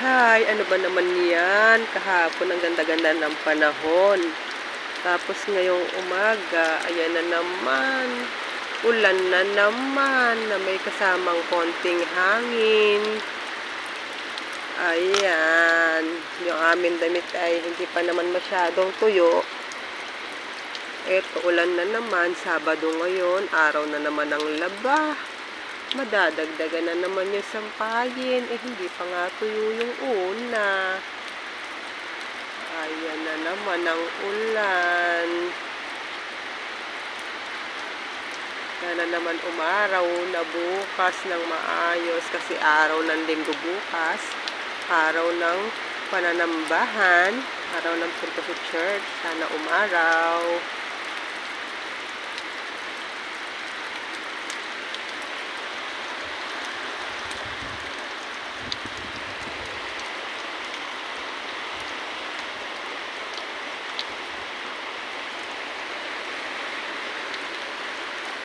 Hay, ano ba naman yan? Kahapon ang ganda-ganda ng panahon. Tapos ngayong umaga, ayan na naman. Ulan na naman na may kasamang konting hangin. Ayan. Yung amin damit ay hindi pa naman masyadong tuyo. Eto, ulan na naman. Sabado ngayon. Araw na naman ng laba. Madadagdagan na naman yung sampayin. Eh, hindi pa nga tuyo yung una. Ayan na naman ang ulan. Sana naman umaraw na bukas ng maayos kasi araw ng linggo bukas. Araw ng pananambahan. Araw ng church. Sana umaraw.